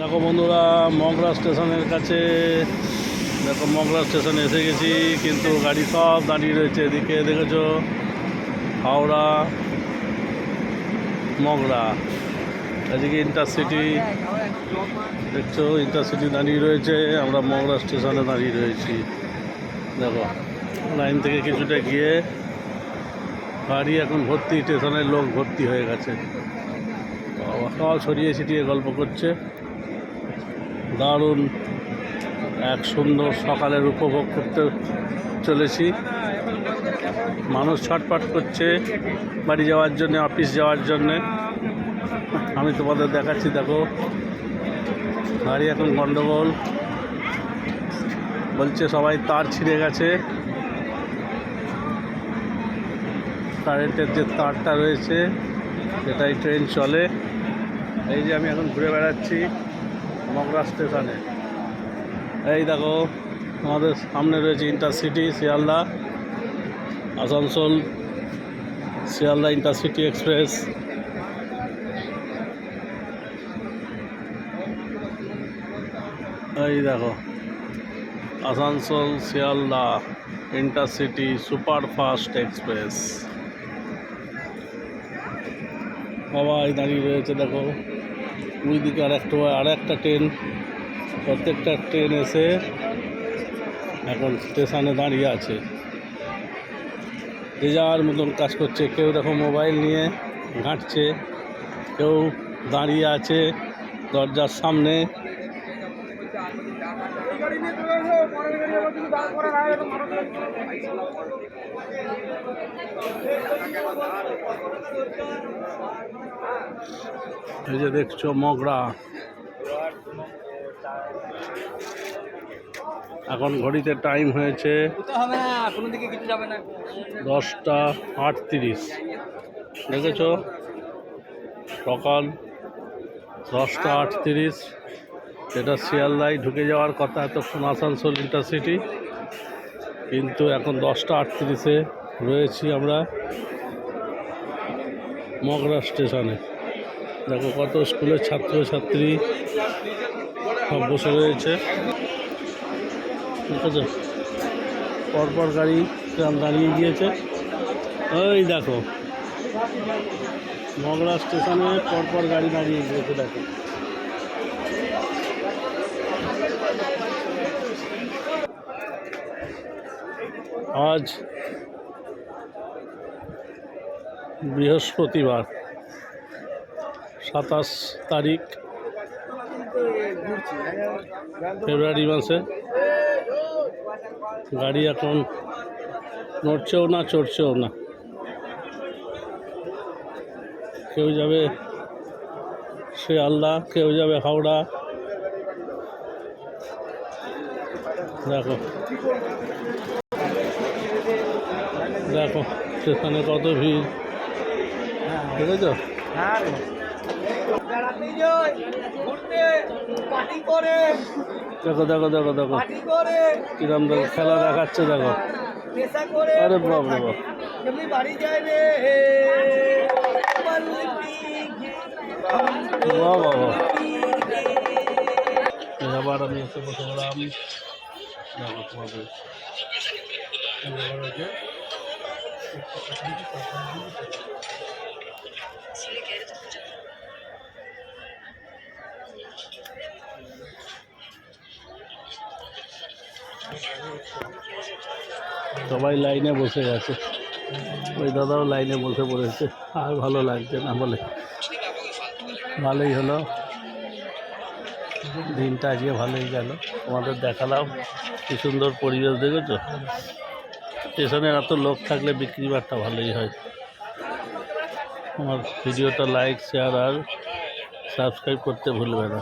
দেখো বন্ধুরা, মগরা স্টেশনের কাছে, দেখো মগরা স্টেশন এসে গেছি, কিন্তু গাড়ি সব দাঁড়িয়ে রয়েছে এদিকে, দেখেছ? হাওড়া, মগরা, এদিকে ইন্টারসিটি, দেখছ? ইন্টারসিটি দাঁড়িয়ে রয়েছে, আমরা মগরা স্টেশনে দাঁড়িয়ে রয়েছি। দেখো, লাইন থেকে কিছুটা গিয়ে গাড়ি এখন ভর্তি, স্টেশনের লোক ভর্তি হয়ে গেছে। সব ছড়িয়ে ছিটিয়ে গল্প করছে। দারুণ এক সুন্দর সকালের উপভোগ করতে চলেছি। মানুষ ছটপট করছে বাড়ি যাওয়ার জন্য, অফিস যাওয়ার জন্যে। আমি তোমাদের দেখাচ্ছি, দেখো। গাড়ি এখন গন্ডগোল। বলছে সবাই তার ছিঁড়ে গেছে। কারেন্টের যে তারটা রয়েছে, সেটাই ট্রেন চলে। এই যে আমি এখন ঘুরে বেড়াচ্ছি। মগরা স্টেশনে। এই দেখো আমাদের সামনে রয়েছে intercity, Sealdah, Asansol, Sealdah intercity express. এই দেখো, Asansol, Sealdah intercity superfast express. সবাই দাঁড়িয়ে রয়েছে, দেখো। ওই দিকে আর একটা আর একটা ট্রেন, প্রত্যেকটা ট্রেন এসে এখন স্টেশনে দাঁড়িয়ে আছে। যে যার মতন কাজ করছে, কেউ দেখো মোবাইল নিয়ে ঘাঁটছে, কেউ দাঁড়িয়ে আছে দরজার সামনে। এই যে দেখছ মগরা। এখন ঘড়িতে টাইম হয়েছে দশটা আটত্রিশ। দেখেছ? সকাল দশটা আটত্রিশ। এটা শিয়ালদায় ঢুকে যাওয়ার কথা, এতক্ষণ আসানসোল ইন্টারসিটি কিন্তু এখন দশটা আটত্রিশে রয়েছি আমরা মগরা স্টেশনে। দেখো কত স্কুলের ছাত্রছাত্রী সব বসে রয়েছে। ঠিক আছে? পরপর গাড়ি, ট্রাম দাঁড়িয়ে গিয়েছে। ওই দেখো, মগরা স্টেশনে পরপর গাড়ি দাঁড়িয়ে গিয়েছে, দেখো। আজ বৃহস্পতিবার, সাতাশ তারিখ, ফেব্রুয়ারি মাসে। গাড়ি এখন নড়ছেও না, চড়ছেও না। কেউ যাবে শিয়ালদা, কেউ যাবে হাওড়া। দেখো। দেখো সেখানে কত ভিড়। দেখেছ? করে। দেখো দেখো দেখো দেখো। কিরম দেখো খেলা দেখাচ্ছে দেখো। আরে বাপ। রে বাহ আবার আমি এসে বসে দেখো তোমাদের। সবাই লাইনে বসে গেছে ওই দাদাও লাইনে বসে পড়েছে। আর ভালো লাগছে না বলে। ভালোই হলো। দিনটা আজকে ভালোই গেল। তোমাদের দেখালাম। কি সুন্দর পরিবেশ, দেখেছ? স্টেশনে এত লোক থাকলে বিক্রি বাট্টা ভালোই হয়। আমার ভিডিওটা লাইক শেয়ার আর সাবস্ক্রাইব করতে ভুলবে না।